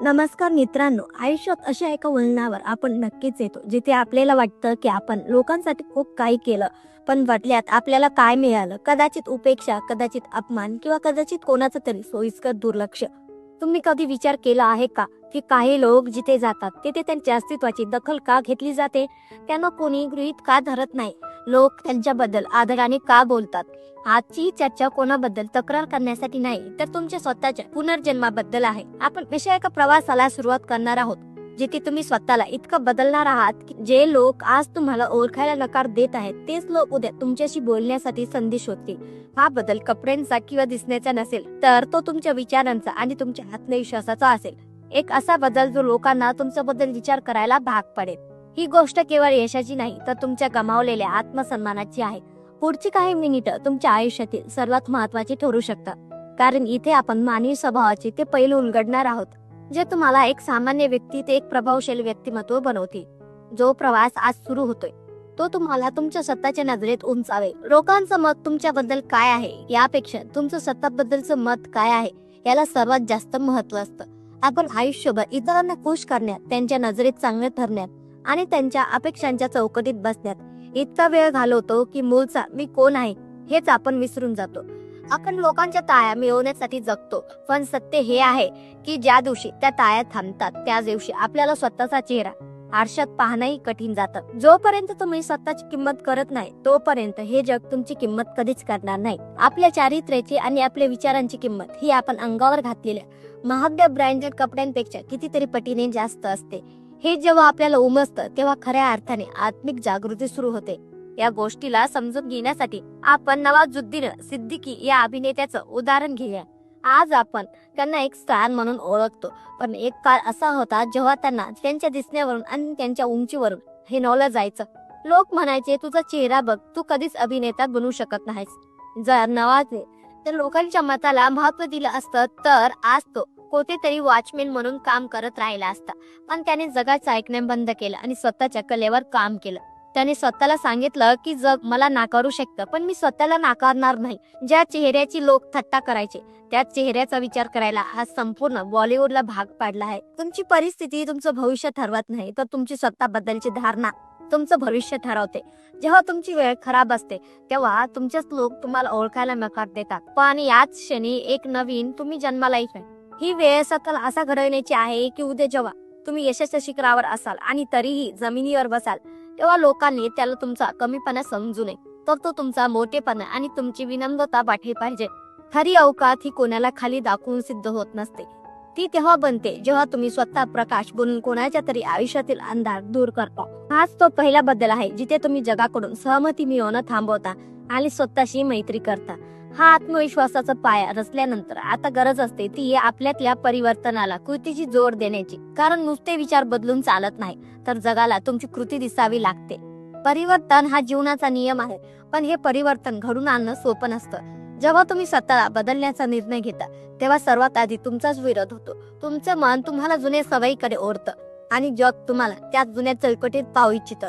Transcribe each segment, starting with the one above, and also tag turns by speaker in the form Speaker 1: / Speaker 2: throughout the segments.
Speaker 1: नमस्कार मित्रांनो आयुष्यात अशा एका वळणावर आपण नक्कीच येतो जिथे आपल्याला वाटतं की आपण लोकांसाठी खूप काही केलं पण बदल्यात आपल्याला काय मिळालं? कदाचित उपेक्षा कदाचित अपमान किंवा कदाचित कोणाचं तरी सोयीस्कर दुर्लक्ष. तुम्ही कधी विचार केला आहे का की काही लोक जिथे जातात तिथे त्यांच्या अस्तित्वाची दखल का घेतली जाते? त्यांना कोणी गृहीत का धरत नाही? लोक त्यांच्याबद्दल आदराने का बोलतात? आजची चर्चा कोणाबद्दल तक्रार करण्यासाठी नाही तर तुमच्या स्वतःच्या पुनर्जन्माबद्दल आहे. आपण विषयक एका प्रवासाला सुरुवात करणार आहोत जिथे तुम्ही स्वतःला इतकं बदलणार आहात की जे लोक आज तुम्हाला ओळखायला नकार देत आहेत तेच लोक उद्या तुमच्याशी बोलण्यासाठी संधी शोधतील. हा बदल कपड्यांचा किंवा दिसण्याचा नसेल तर तो तुमच्या विचारांचा आणि तुमच्या आत्मविश्वासाचा असेल. एक असा बदल जो लोकांना तुमच्याबद्दल विचार करायला भाग पडेल. ही गोष्ट केवळ यशाची नाही तर तुमच्या गमावलेल्या आत्मसन्मानाची आहे. पुढची काही मिनिटं तुमच्या आयुष्यातील सर्वात महत्वाची ठरू शकतात. कारण इथे आपण मानवी स्वभावाचे ते पैलू उलगडणार आहोत जे तुम्हाला एक सामान्य व्यक्ती ते एक प्रभावशाली व्यक्तिमत्व बनवते जो प्रवास आज सुरू होतोय तो तुम्हाला तुमच्या स्वतःच्या नजरेत उंचावेल. लोकांचं मत तुमच्याबद्दल काय आहे? यापेक्षा तुमचं स्वतःबद्दलचं मत काय आहे? याला सर्वात जास्त महत्त्व असतं. आपण आयुष्यभर इतरांना खुश करण्यात त्यांच्या नजरेत चांगलं ठरण्यात आणि त्यांच्या अपेक्षांच्या चौकटीत बसण्यात. इतका वेळ घालवतो की मूळचा मी कोण आहे? हेच आपण विसरून जातो. आपण लोकांच्या ताया मिळवण्यासाठी जगतो. पण सत्य हे आहे की ज्या दिवशी त्या ताया थांबतात त्याच दिवशी आपल्याला स्वतःचा चेहरा आरशात पाहणंही कठीण जातं. जोपर्यंत तुम्ही स्वतःची किंमत करत नाही तोपर्यंत हे जग तुमची किंमत कधीच करणार नाही. आपल्या चारित्र्याची आणि आपल्या विचारांची किंमत ही आपण अंगावर घातलेल्या महागड्या ब्रँडेड कपड्यांपेक्षा कितीतरी पटीने जास्त असते. हे जेव्हा आपल्याला उमजतं तेव्हा खऱ्या अर्थाने आत्मिक जागृती सुरू होते. या गोष्टीला समजून घेण्यासाठी आपण नवाजुद्दीन सिद्दीकी या अभिनेत्याचं उदाहरण घेऊया. आज आपण त्यांना एक स्टार म्हणून ओळखतो पण एक काळ असा होता जेव्हा त्यांना त्यांच्या दिसण्यावरून आणि त्यांच्या उंचीवरून हिनवलं जायचं. लोक म्हणायचे तुझा चेहरा बघ तू कधीच अभिनेता बनू शकत नाहीस. जर नवाजने तर लोकांच्या मताला महत्त्व दिलं असतं तर आज तो कोठेतरी वॉचमॅन म्हणून काम करत राहिला असता. पण त्याने जगाचं ऐकणे बंद केलं आणि स्वतःच्या कलेवर काम केलं. त्याने स्वतःला सांगितलं की जग मला नाकारू शकतं पण मी स्वतःला नाकारणार नाही. ज्या चेहऱ्याची लोक थट्टा करायचे त्या चेहऱ्याचा विचार करायला हा संपूर्ण बॉलिवूडला भाग पाडला आहे. तुमची परिस्थिती तुमचं भविष्य ठरवत नाही तर तुमची स्वतःबद्दलची धारणा तुमचं भविष्य ठरवते. जेव्हा तुमची वेळ खराब असते तेव्हा तुमचेच लोक तुम्हाला ओळखायला नकार देतात. पण याच क्षणी एक नवीन तुम्ही जन्माला येत ही वेळ सकल असा घडवण्याची आहे की उद्या जेव्हा तुम्ही यशाच्या शिखरावर असाल आणि तरीही जमिनीवर बसाल तेव्हा लोकांनी त्याला तुमचा कमीपणा समजू नये. तर तो तुमचा मोठेपणा आणि तुमची विनम्रता वाटली पाहिजे. खरी अवकात ही कोणाला खाली दाखवून सिद्ध होत नसते. ती तेव्हा बनते जेव्हा तुम्ही स्वतः प्रकाश बनून कोणाच्या तरी आयुष्यातील अंधार दूर करता. हाच तो पहिला बदल आहे जिथे तुम्ही जगाकडून सहमती मिळवणं थांबवता आणि स्वतःशी मैत्री करता. हा आत्मविश्वासाचा पाया रचल्यानंतर आता गरज असते ती आपल्यातल्या परिवर्तनाला कृतीची जोर देण्याची. कारण नुसते विचार बदलून चालत नाही तर जगाला तुमची कृती दिसावी लागते. परिवर्तन हा जीवनाचा नियम आहे पण हे परिवर्तन घडून आणणं सोपं नसतं. जेव्हा तुम्ही स्वतःला बदलण्याचा निर्णय घेता तेव्हा सर्वात आधी तुमचाच विरोध होतो. तुमचं मन तुम्हाला जुने सवयीकडे ओढतं आणि जग तुम्हाला त्या जुन्या चौकटीत पाहू इच्छित.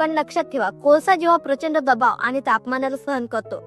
Speaker 1: पण लक्षात ठेवा कोळसा जेव्हा प्रचंड दबाव आणि तापमानाला सहन करतो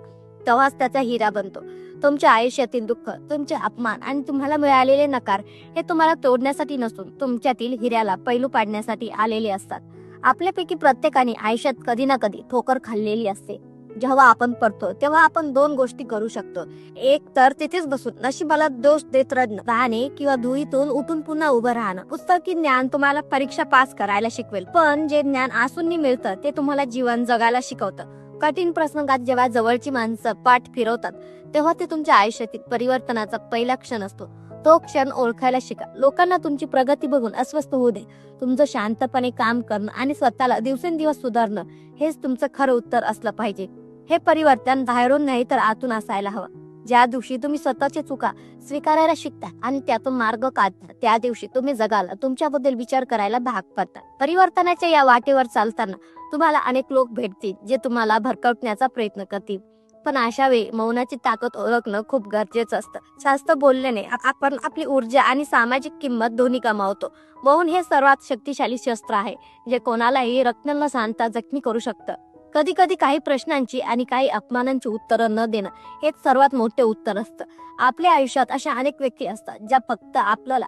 Speaker 1: तेव्हाच त्याचा हिरा बनतो. तुमच्या आयुष्यातील दुःख तुमचे अपमान आणि तुम्हाला मिळालेले नकार हे तुम्हाला तोडण्यासाठी नसून तुमच्यातील हिऱ्याला पैलू पाडण्यासाठी आलेले असतात. आपल्यापैकी प्रत्येकाने आयुष्यात कधी ना कधी ठोकर खाल्लेली असते. जेव्हा आपण पडतो तेव्हा आपण दोन गोष्टी करू शकतो. एक तर तिथेच बसून नशिबाला दोष देत राहणे किंवा धुईतून उठून पुन्हा उभं राहणं. पुस्तकी ज्ञान तुम्हाला परीक्षा पास करायला शिकवेल पण जे ज्ञान आसून मिळतं ते तुम्हाला जीवन जगायला शिकवतं. कठीण प्रसंगात जेव्हा जवळची माणसं पाठ फिरवतात तेव्हा ते तुमच्या आयुष्यातील परिवर्तनाचा पहिला क्षण असतो. तो क्षण ओळखायला शिका. लोकांना तुमची प्रगती बघून अस्वस्थ होऊ दे. तुमचं शांतपणे काम करणं आणि स्वतःला दिवसेंदिवस सुधारणं हेच तुमचं खरं उत्तर असलं पाहिजे. हे परिवर्तन बाहेरून नाही तर आतून असायला हवं. ज्या दिवशी तुम्ही स्वतःच्या चुका स्वीकारायला शिकता आणि त्यातून मार्ग काढता त्या दिवशी तुम्ही जगाला तुमच्याबद्दल विचार करायला भाग पडता. परिवर्तनाच्या या वाटेवर चालताना तुम्हाला अनेक लोक भेटतील जे तुम्हाला भरकटण्याचा प्रयत्न करतील. पण अशा वेळी मौनाची ताकद ओळखणं खूप गरजेचं असतं. जास्त बोलल्याने आपण आपली ऊर्जा आणि सामाजिक किंमत दोन्ही कमावतो मौन हे सर्वात शक्तिशाली शस्त्र आहे जे कोणालाही रत्न न सांगता जखमी करू शकतं. कधी कधी काही प्रश्नांची आणि काही अपमानांची उत्तरं न देणं हेच सर्वात मोठे उत्तर असतं. आपल्या आयुष्यात अशा अनेक व्यक्ती असतात ज्या फक्त आपल्याला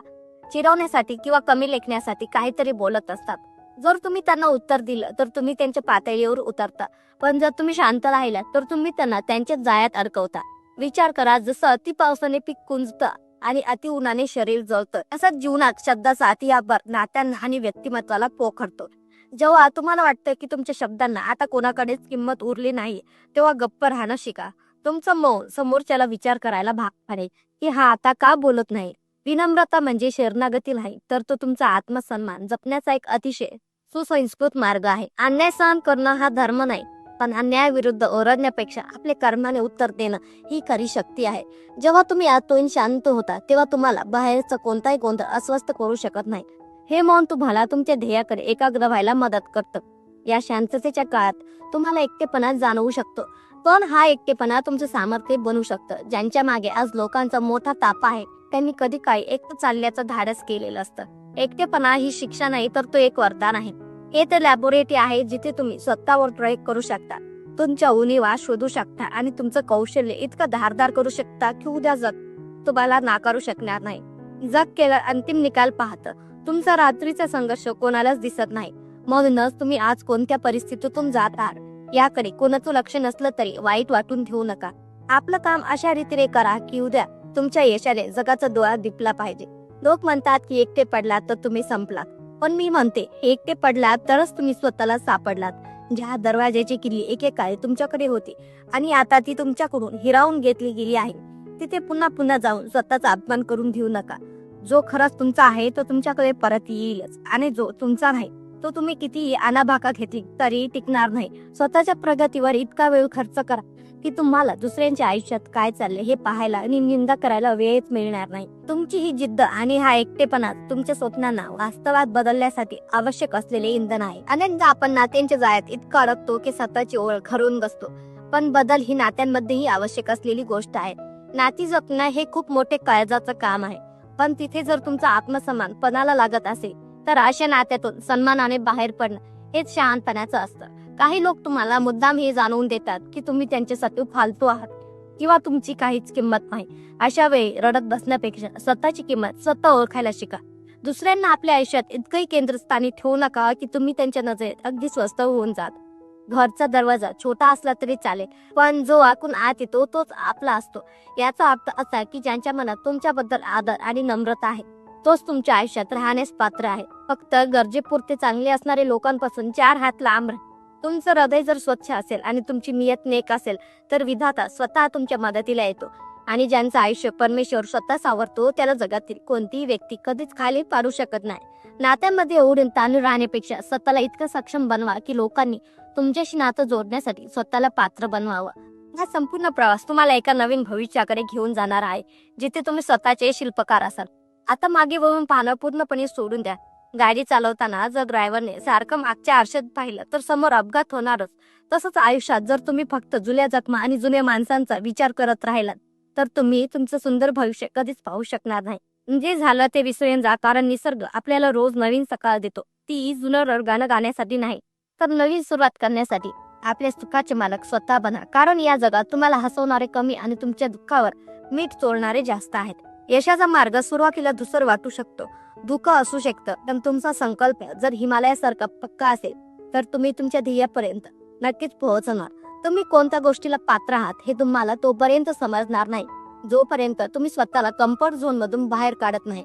Speaker 1: चिरवण्यासाठी किंवा कमी लेखण्यासाठी काहीतरी बोलत असतात. जर तुम्ही त्यांना उत्तर दिलं तर तुम्ही त्यांच्या पातळीवर उतरता. पण जर तुम्ही शांत राहिला तर तुम्ही त्यांना त्यांच्या जाळ्यात अडकवता. विचार करा जसं अति पावसाने पीक कुंजतं आणि अति उन्हाने शरीर जळतं. असं जीवनात शब्दाचा अतिआभार नात्यांना आणि व्यक्तिमत्वाला पोखरतो. जेव्हा तुम्हाला वाटतं की तुमच्या शब्दांना आता कोणाकडेच किंमत उरली नाही तेव्हा गप्प राहणं शिका. तुमचं मौन समोरच्याला विचार करायला भाग पाडे की हा आता का बोलत नाही? विनम्रता म्हणजे शरणागती नाही तर तो तुमचा आत्मसन्मान जपण्याचा एक अतिशय सुसंस्कृत मार्ग आहे. अन्याय सहन करणं हा धर्म नाही पण अन्यायाविरुद्ध ओरडण्यापेक्षा आपले कर्माने उत्तर देणं ही खरी शक्ती आहे. जेव्हा तुम्ही आतून शांत होता तेव्हा तुम्हाला बाहेरचा कोणताही गोंधळ अस्वस्थ करू शकत नाही. हे मौन तुम्हाला तुमच्या ध्येयाकडे एकाग्र व्हायला मदत करतं. या शांततेच्या काळात तुम्हाला एकटेपणा जाणवू शकतो. पण हा एकटेपणा तुमचं सामर्थ्य बनू शकतं. ज्यांच्या मागे आज लोकांचा मोठा ताप आहे त्यांनी कधी काही एकटं चालल्याचं धाडस केलेलं असतं. एकटेपणा ही शिक्षा नाही तर तो एक वरदान आहे. हे तर लॅबोरेटरी आहे जिथे तुम्ही स्वतःवर प्रयोग करू शकता. तुमच्या उणीवा शोधू शकता आणि तुमचं कौशल्य इतकं धारदार करू शकता की उद्या जग तुम्हाला नाकारू शकणार नाही. जग केलं अंतिम निकाल पाहतं. तुमचा रात्रीचा संघर्ष कोणालाच दिसत नाही. म्हणूनच तुम्ही आज कोणत्या परिस्थितीतून जात आहात? याकडे कोणाचं लक्ष नसलं तरी वाईट वाटून ठेवू नका. आपलं काम अशा रीतीने करा की उद्या तुमच्या यशाने जगाचा डोळा दिपला पाहिजे. लोक म्हणतात की एकटे पडलात तर तुम्ही संपलात. पण मी म्हणते एकटे पडलात तरच तुम्ही स्वतःला सापडलात. ज्या दरवाजाची किल्ली एकेकाळी तुमच्याकडे होती आणि आता ती तुमच्याकडून हिरावून घेतली गेली आहे. तिथे पुन्हा पुन्हा जाऊन स्वतःचा अपमान करून घेऊ नका. जो खरंच तुमचा आहे तो तुमच्याकडे परत येईलच. आणि जो तुमचा नाही तो तुम्ही कितीही अनाभाका घेतली तरी टिकणार नाही. स्वतःच्या प्रगतीवर इतका वेळ खर्च करा की तुम्हाला दुसऱ्यांच्या आयुष्यात काय चालले हे पाहायला आणि निंदा करायला वेळच मिळणार नाही. तुमची ही जिद्द आणि हा एकटेपणा तुमच्या स्वप्नांना वास्तवात बदलण्यासाठी आवश्यक असलेले इंधन आहे. अनेकदा आपण नात्यांच्या जाळ्यात इतकं अडकतो की स्वतःची ओळख हरवून बसतो. पण बदल ही नात्यांमध्येही आवश्यक असलेली गोष्ट आहे. नाती जपणं हे खूप मोठे काळजाचं काम आहे. पण तिथे जर तुमचा आत्मसन्मान पणाला लागत असेल तर अशा नात्यातून सन्मानाने बाहेर पडणं हेच शहाणपणाचं असतं. काही लोक तुम्हाला मुद्दाम हे जाणवून देतात की तुम्ही त्यांच्यासाठी फालतू आहात किंवा तुमची काहीच किंमत नाही. अशा वेळी रडत बसण्यापेक्षा स्वतःची किंमत स्वतः ओळखायला शिका. दुसऱ्यांना आपल्या आयुष्यात इतकंही केंद्रस्थानी ठेवू नका की तुम्ही त्यांच्या नजरेत अगदी स्वस्त होऊन जात. घरचा दरवाजा छोटा असला तरी चालेल. पण जो आकून आत येतो तोच आपला असतो. याचा अर्थ असा की ज्यांच्या मनात तुमच्याबद्दल आदर आणि नम्रता आहे तोच तुमच्या आयुष्यात राहण्यास पात्र आहे. फक्त गरजेपुरते चांगले असणारे लोकांपासून चार हात लांब राहा. तुमचं हृदय जर स्वच्छ असेल आणि तुमची नियत नेक असेल तर विधाता स्वतः तुमच्या मदतीला येतो. आणि ज्यांचं आयुष्य परमेश्वर स्वतः सावरतो त्याला जगातील कोणतीही व्यक्ती कधीच खाली पाडू शकत नाही. नात्यांमध्ये ओढून ताणून राहण्यापेक्षा स्वतःला इतकं सक्षम बनवा की लोकांनी तुमच्याशी नातं जोडण्यासाठी स्वतःला पात्र बनवावं. हा संपूर्ण प्रवास तुम्हाला एका नवीन भविष्याकडे घेऊन जाणार आहे जिथे तुम्ही स्वतःचे शिल्पकार असाल. आता मागे वळून पाहणं पूर्णपणे सोडून द्या. गाडी चालवताना जर ड्रायव्हरने सारखं मागच्या आरशात पाहिलं तर समोर अपघात होणारच. तसंच आयुष्यात जर तुम्ही फक्त जुन्या जखमा आणि जुन्या माणसांचा विचार करत राहिलात तर तुम्ही तुमचं सुंदर भविष्य कधीच पाहू शकणार नाही. जे झालं ते विसरून जा कारण निसर्ग आपल्याला रोज नवीन सकाळ देतो. ती जुनं गाणं गाण्यासाठी नाही. तर नवीन सुरुवात करण्यासाठी आपल्या सुखाचे मालक स्वतः बना. कारण या जगात तुम्हाला हसवणारे कमी आणि तुमच्या दुःखावर मीठ चोळणारे जास्त आहेत. यशाचा मार्ग सुरुवातीला दुसर वाटू शकतो. दुःख असू शकतं पण तुमचा संकल्प जर हिमालयासारखा पक्का असेल तर तुम्ही तुमच्या ध्येयापर्यंत नक्कीच पोहोचणार. तुम्ही कोणत्या गोष्टीला पात्र आहात हे तुम्हाला तोपर्यंत समजणार नाही. जोपर्यंत तुम्ही स्वतःला कम्फर्ट झोन मधून बाहेर काढत नाही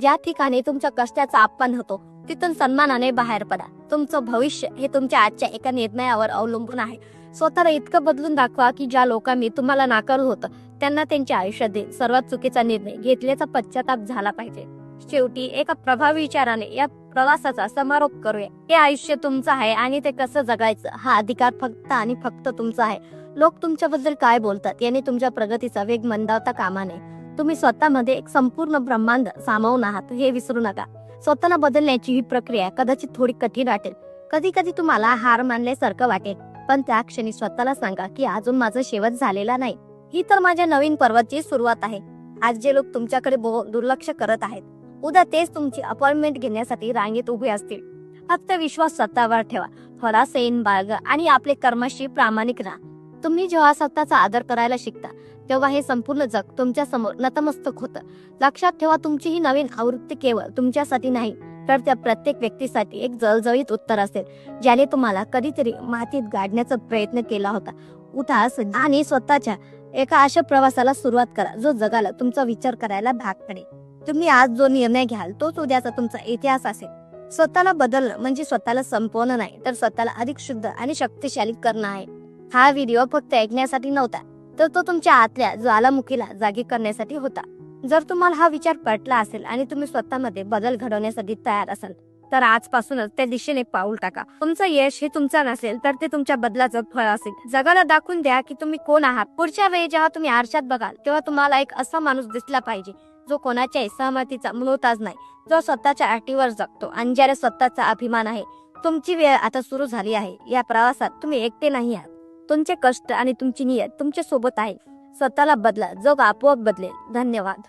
Speaker 1: ज्या ठिकाणी तुमच्या कष्टाचा अपमान होतो तिथून सन्मानाने बाहेर पडा. तुमचं भविष्य हे तुमच्या आजच्या एका निर्णयावर अवलंबून आहे. स्वतःला इतकं बदलून दाखवा की ज्या लोकांनी तुम्हाला नाकारलं होतं त्यांना त्यांच्या आयुष्यात सर्वात चुकीचा निर्णय घेतल्याचा पश्चाताप झाला पाहिजे. शेवटी एका प्रभावी विचाराने या प्रवासाचा समारोप करूया. हे आयुष्य तुमचं आहे आणि ते कसं जगायचं हा अधिकार फक्त आणि फक्त तुमचा आहे. लोक तुमच्याबद्दल काय बोलतात याने तुमच्या प्रगतीचा वेग मंदावता कामा नये तुम्ही स्वतःमध्ये एक संपूर्ण ब्रह्मांड सामावून आहात हे विसरू नका. स्वतःला बदलण्याची ही प्रक्रिया कदाचित थोडी कठीण वाटेल. कधी कधी तुम्हाला हार मानल्यासारखं वाटेल पण त्या क्षणी स्वतःला सांगा की अजून माझा शेवट झालेला नाही. ही तर माझ्या नवीन पर्वाची सुरुवात आहे. आज जे लोक तुमच्याकडे दुर्लक्ष करत आहेत उद्या तेच तुमची अपॉइंटमेंट घेण्यासाठी रांगेत उभे असतील. फक्त विश्वास स्वतःवर ठेवा. थोडा सैन बाळगा आणि आपले कर्माशी प्रामाणिक राहा. तुम्ही जेव्हा स्वतःचा आदर करायला शिकता तेव्हा हे संपूर्ण जग तुमच्यासमोर नतमस्तक होतं. लक्षात ठेवा तुमची ही नवीन आवृत्ती केवळ तुमच्यासाठी नाही तर त्या प्रत्येक व्यक्तीसाठी एक जळजळीत उत्तर असेल ज्याने तुम्हाला कधीतरी मातीत गाडण्याचा प्रयत्न केला होता. उठास आणि स्वतःच्या एका अशा प्रवासाला सुरुवात करा जो जगाला तुमचा विचार करायला भाग पडेल. तुम्ही आज जो निर्णय घ्याल तोच उद्याचा तुमचा इतिहास असेल. स्वतःला बदलणं म्हणजे स्वतःला संपवणं नाही तर स्वतःला अधिक शुद्ध आणि शक्तिशाली करणं आहे. हा व्हिडिओ फक्त ऐकण्यासाठी नव्हता तर तो तुमच्या आतल्या ज्वालामुखीला जागी करण्यासाठी होता. जर तुम्हाला हा विचार पटला असेल आणि तुम्ही स्वतःमध्ये बदल घडवण्यासाठी तयार असाल तर आजपासूनच त्या दिशेने पाऊल टाका. तुमचं यश हे तुमचं नसेल तर ते तुमच्या बदलाचं फळ असेल. जगाला दाखवून द्या की तुम्ही कोण आहात. पुढच्या वेळी जेव्हा तुम्ही आरशात बघाल तेव्हा तुम्हाला एक असा माणूस दिसला पाहिजे जो कोणाच्याही सहमतीचा मुलताज नाही जो स्वतःच्या अटीवर जगतो आणि ज्याला स्वतःचा अभिमान आहे. तुमची वेळ आता सुरू झाली आहे. या प्रवासात तुम्ही एकटे नाही आहात. तुमचे कष्ट आणि तुमची नियत तुमच्यासोबत आहे. स्वतःला बदला जग आपोआप बदलेल. धन्यवाद.